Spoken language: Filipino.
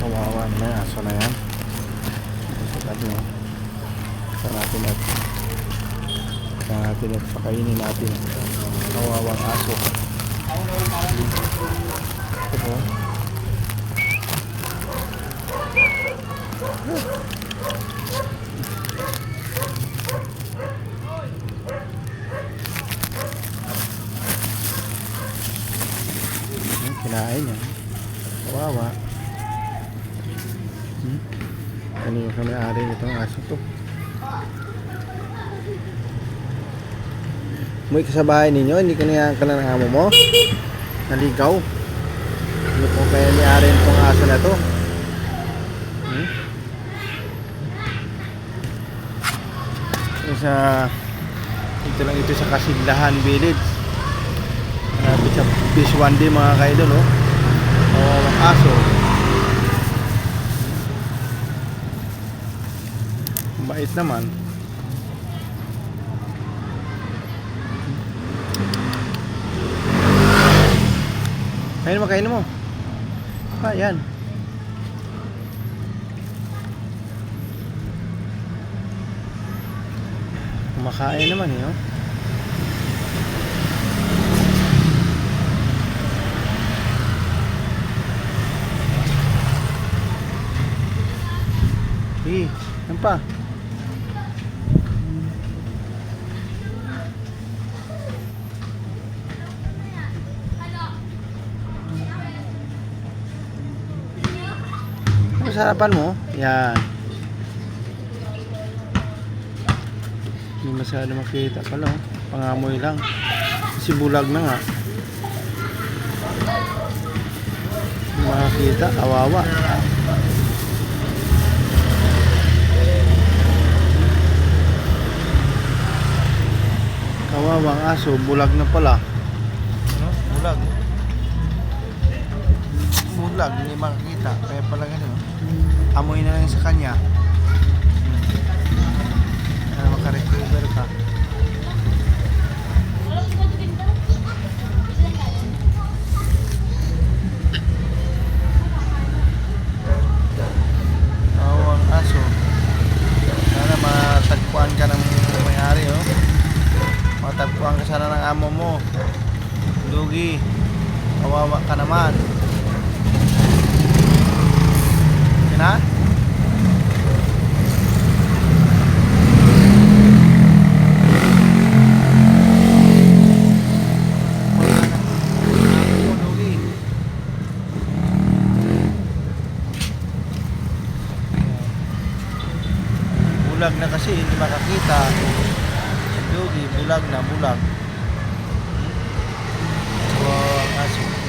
Kawawa na yan. Aso na yan. Sa tabi mo. Sa natin at sa natin at pakainin natin. Kawawang aso. Ito po. Hmm, Kinain niya. Kawawa. Hmm? Ano yung kami-ari nitong aso to? Umuwi ka sa bahay ninyo, hindi ka niya ka ng amo mo? Naligaw? Ano po kaya ni-ari nitong aso na to? Hmm? Sa ito lang ito sa Kasiglahan Village. Malapit sa Fish One Day mga kaidol oh. Kawawang aso. Bait naman. Kainin mo, kainin mo. Ah, yan. Kumakain naman eh, oh. Eh, yan. Sa harapan mo? Yan. Hindi masyado makita pala. oh. Pangamoy lang. Kasi bulag na nga. Hindi makakita. Kawawa. Kawawang aso. Bulag na pala. Ano? Bulag. Bulag. Hindi makakita. Kaya pala ganun. Amoy na lang sa kanya. Para makarecover ka. Kawawang aso. Sana matagpuan ka ng may-ari oh. Matagpuan ka sana ng amo mo. Lugi. Kawawa ka naman. na. Bulag na kasi hindi makakita. Bulag na bulag. So ang aso.